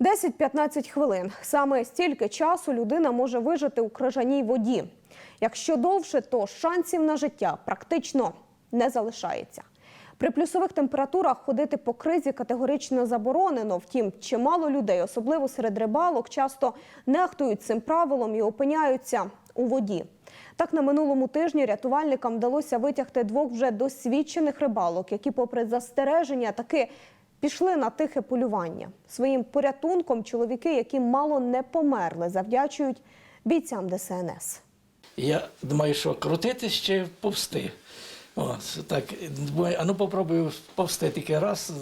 10-15 хвилин. Саме стільки часу людина може вижити у крижаній воді. Якщо довше, то шансів на життя практично не залишається. При плюсових температурах ходити по кризі категорично заборонено. Втім, чимало людей, особливо серед рибалок, часто нехтують цим правилом і опиняються у воді. Так, на минулому тижні рятувальникам вдалося витягти двох вже досвідчених рибалок, які, попри застереження, таки пішли на тихе полювання. Своїм порятунком чоловіки, які мало не померли, завдячують бійцям ДСНС. Я думаю, що крутитись чи повсти. Ось так, а ну попробую повсти тільки раз,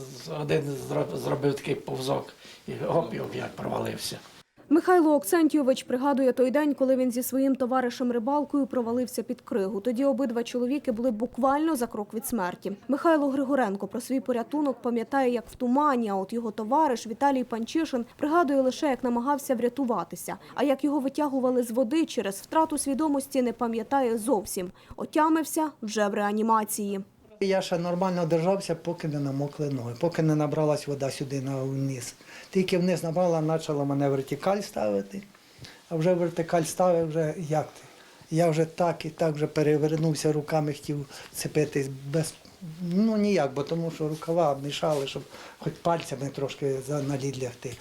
один зробив такий повзок і гоп, як провалився. Михайло Оксентійович пригадує той день, коли він зі своїм товаришем рибалкою провалився під кригу. Тоді обидва чоловіки були буквально за крок від смерті. Михайло Григоренко про свій порятунок пам'ятає як в тумані. А от його товариш Віталій Панчишин пригадує лише, як намагався врятуватися. А як його витягували з води через втрату свідомості, не пам'ятає зовсім. Отямився вже в реанімації. Я ще нормально держався, поки не намокли ноги, поки не набралась вода сюди вниз. Тільки вниз набрала, почала мене вертикаль ставити, а вже вертикаль ставив, вже як ти? Я вже так і так вже перевернувся руками, хотів цепитись без. Ну ніяк, бо тому що рукава мішали, щоб хоч пальцями трошки на лід лягти.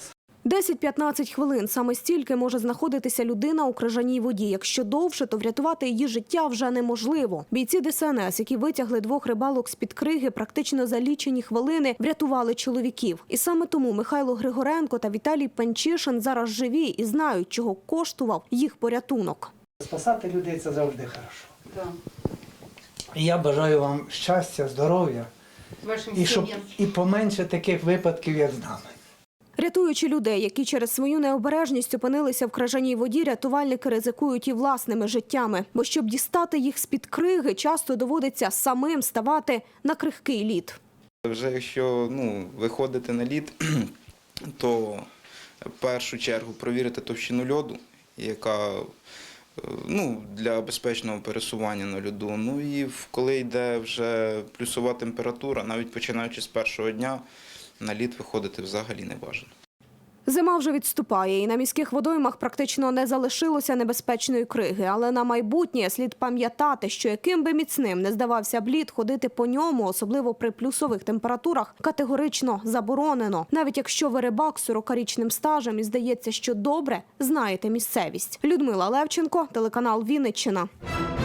10-15 хвилин саме стільки може знаходитися людина у крижаній воді. Якщо довше, то врятувати її життя вже неможливо. Бійці ДСНС, які витягли двох рибалок з під криги, практично за лічені хвилини врятували чоловіків. І саме тому Михайло Григоренко та Віталій Панчишин зараз живі і знають, чого коштував їх порятунок. Спасати людей це завжди хорошо. І я бажаю вам щастя, здоров'я Вашим і щоб і поменше таких випадків, як з нами. Рятуючи людей, які через свою необережність опинилися в крижаній воді, рятувальники ризикують і власними життями. Бо щоб дістати їх з-під криги, часто доводиться самим ставати на крихкий лід. Вже якщо ну, виходити на лід, то в першу чергу провірити товщину льоду, яка е, ну, для безпечного пересування на льоду. Ну і коли йде вже плюсова температура, навіть починаючи з першого дня, на лід виходити взагалі не бажано. Зима вже відступає, і на міських водоймах практично не залишилося небезпечної криги. Але на майбутнє слід пам'ятати, що яким би міцним не здавався б лід, ходити по ньому, особливо при плюсових температурах, категорично заборонено. Навіть якщо ви рибак з 40-річним стажем і здається, що добре знаєте місцевість. Людмила Левченко, телеканал Вінниччина.